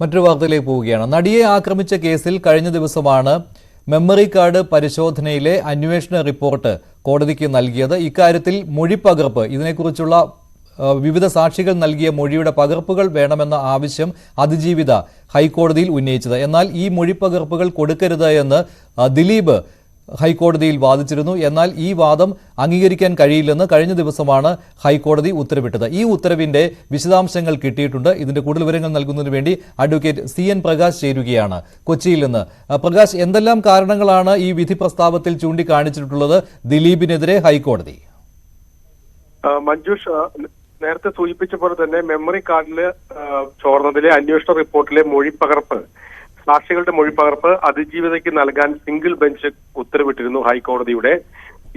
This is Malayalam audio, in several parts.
മറ്റൊരു വാർത്തയിലേക്ക് പോവുകയാണ്. നടിയെ ആക്രമിച്ച കേസിൽ കഴിഞ്ഞ ദിവസമാണ് മെമ്മറി കാർഡ് പരിശോധനയിലെ അന്വേഷണ റിപ്പോർട്ട് കോടതിക്ക് നൽകിയത്. ഇക്കാര്യത്തിൽ മൊഴിപ്പകർപ്പ് ഇതിനെക്കുറിച്ചുള്ള വിവിധ സാക്ഷികൾ നൽകിയ മൊഴിയുടെ പകർപ്പുകൾ വേണമെന്ന ആവശ്യം അതിജീവിത ഹൈക്കോടതിയിൽ ഉന്നയിച്ചത്. എന്നാൽ ഈ മൊഴിപ്പകർപ്പുകൾ കൊടുക്കരുത് എന്ന് ദിലീപ് ഹൈക്കോടതിയിൽ വാദിച്ചിരുന്നു. എന്നാൽ ഈ വാദം അംഗീകരിക്കാൻ കഴിയില്ലെന്ന് കഴിഞ്ഞ ദിവസമാണ് ഹൈക്കോടതി ഉത്തരവിട്ടത്. ഈ ഉത്തരവിന്റെ വിശദാംശങ്ങൾ കിട്ടിയിട്ടുണ്ട്. ഇതിന്റെ കൂടുതൽ വിവരങ്ങൾ നൽകുന്നതിന് വേണ്ടി അഡ്വക്കേറ്റ് സി എൻ പ്രകാശ് ചേരുകയാണ് കൊച്ചിയിൽ നിന്ന്. പ്രകാശ് എന്തെല്ലാം കാരണങ്ങളാണ് ഈ വിധി പ്രസ്താവത്തിൽ ചൂണ്ടിക്കാണിച്ചിട്ടുള്ളത് ദിലീപിനെതിരെ ഹൈക്കോടതി? മഞ്ജുഷ് നേരത്തെ സൂചിപ്പിച്ച പോലെ തന്നെ മെമ്മറി കാർഡിൽ ആ, ചോർന്നതിലെ അന്വേഷണ റിപ്പോർട്ടിലെ മൊഴിപ്പകർപ്പ് സാക്ഷികളുടെ മൊഴിപ്പകർപ്പ് അതിജീവിതയ്ക്ക് നൽകാൻ സിംഗിൾ ബെഞ്ച് ഉത്തരവിട്ടിരുന്നു ഹൈക്കോടതിയുടെ.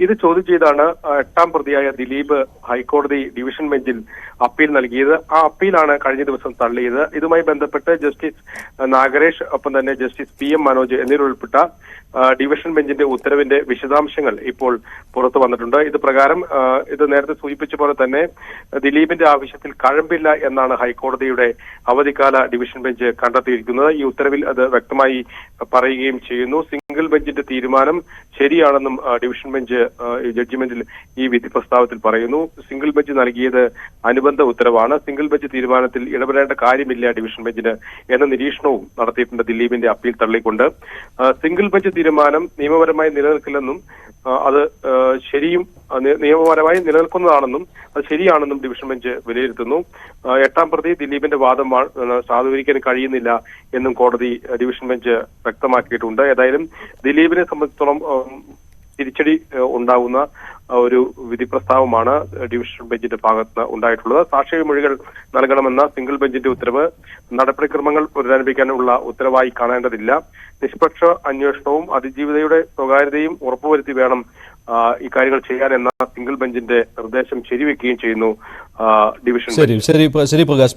ഇത് ചോദ്യം ചെയ്താണ് എട്ടാം പ്രതിയായ ദിലീപ് ഹൈക്കോടതി ഡിവിഷൻ ബെഞ്ചിൽ അപ്പീൽ നൽകിയത്. ആ അപ്പീലാണ് കഴിഞ്ഞ ദിവസം തള്ളിയത്. ഇതുമായി ബന്ധപ്പെട്ട് ജസ്റ്റിസ് നാഗരേഷ് ഒപ്പം തന്നെ ജസ്റ്റിസ് പി എം മനോജ് എന്നിവരുൾപ്പെട്ട ഡിവിഷൻ ബെഞ്ചിന്റെ ഉത്തരവിന്റെ വിശദാംശങ്ങൾ ഇപ്പോൾ പുറത്തു വന്നിട്ടുണ്ട്. ഇത് പ്രകാരം ഇത് നേരത്തെ സൂചിപ്പിച്ച പോലെ തന്നെ ദിലീപിന്റെ ആവശ്യത്തിൽ കഴമ്പില്ല എന്നാണ് ഹൈക്കോടതിയുടെ അവധിക്കാല ഡിവിഷൻ ബെഞ്ച് കണ്ടെത്തിയിരിക്കുന്നത്. ഈ ഉത്തരവിൽ അത് വ്യക്തമായി പറയുകയും ചെയ്യുന്നു. സിംഗിൾ ബെഞ്ചിന്റെ തീരുമാനം ശരിയാണെന്നും ഡിവിഷൻ ബെഞ്ച് ജഡ്ജിമെന്റിൽ ഈ വിധി പ്രസ്താവത്തിൽ പറയുന്നു. സിംഗിൾ ബെഞ്ച് നൽകിയത് അനുബന്ധ ഉത്തരവാണ്. സിംഗിൾ ബെഞ്ച് തീരുമാനത്തിൽ ഇടപെടേണ്ട കാര്യമില്ല ഡിവിഷൻ ബെഞ്ചിന് എന്ന നിരീക്ഷണവും നടത്തിയിട്ടുണ്ട് ദിലീപിന്റെ അപ്പീൽ തള്ളിക്കൊണ്ട്. സിംഗിൾ ബെഞ്ച് തീരുമാനം നിയമപരമായി നിലനിൽക്കില്ലെന്നും അത് ശരിയും നിയമപരമായി നിലനിൽക്കുന്നതാണെന്നും അത് ശരിയാണെന്നും ഡിവിഷൻ ബെഞ്ച് വിലയിരുത്തുന്നു. എട്ടാം പ്രതി ദിലീപിന്റെ വാദം സാധൂകരിക്കാൻ കഴിയുന്നില്ല എന്നും കോടതി ഡിവിഷൻ ബെഞ്ച് വ്യക്തമാക്കിയിട്ടുണ്ട്. ഏതായാലും ദിലീപിനെ സംബന്ധിച്ചിടത്തോളം തിരിച്ചടി ഉണ്ടാകുന്ന ഒരു വിധി പ്രസ്താവമാണ് ഡിവിഷൻ ബെഞ്ചിന്റെ ഭാഗത്ത് ഉണ്ടായിട്ടുള്ളത്. സാക്ഷിക മൊഴികൾ നൽകണമെന്ന സിംഗിൾ ബെഞ്ചിന്റെ ഉത്തരവ് നടപടിക്രമങ്ങൾ പുനരാരംഭിക്കാനുള്ള ഉത്തരവായി കാണേണ്ടതില്ല. നിഷ്പക്ഷ അന്വേഷണവും അതിജീവിതയുടെ സ്വകാര്യതയും ഉറപ്പുവരുത്തി വേണം ഇക്കാര്യങ്ങൾ ചെയ്യാൻ എന്ന സിംഗിൾ ബെഞ്ചിന്റെ നിർദ്ദേശം ശരിവെക്കുകയും ചെയ്യുന്നു ഡിവിഷൻ ശരി ശരി ശരി പ്രകാശ്.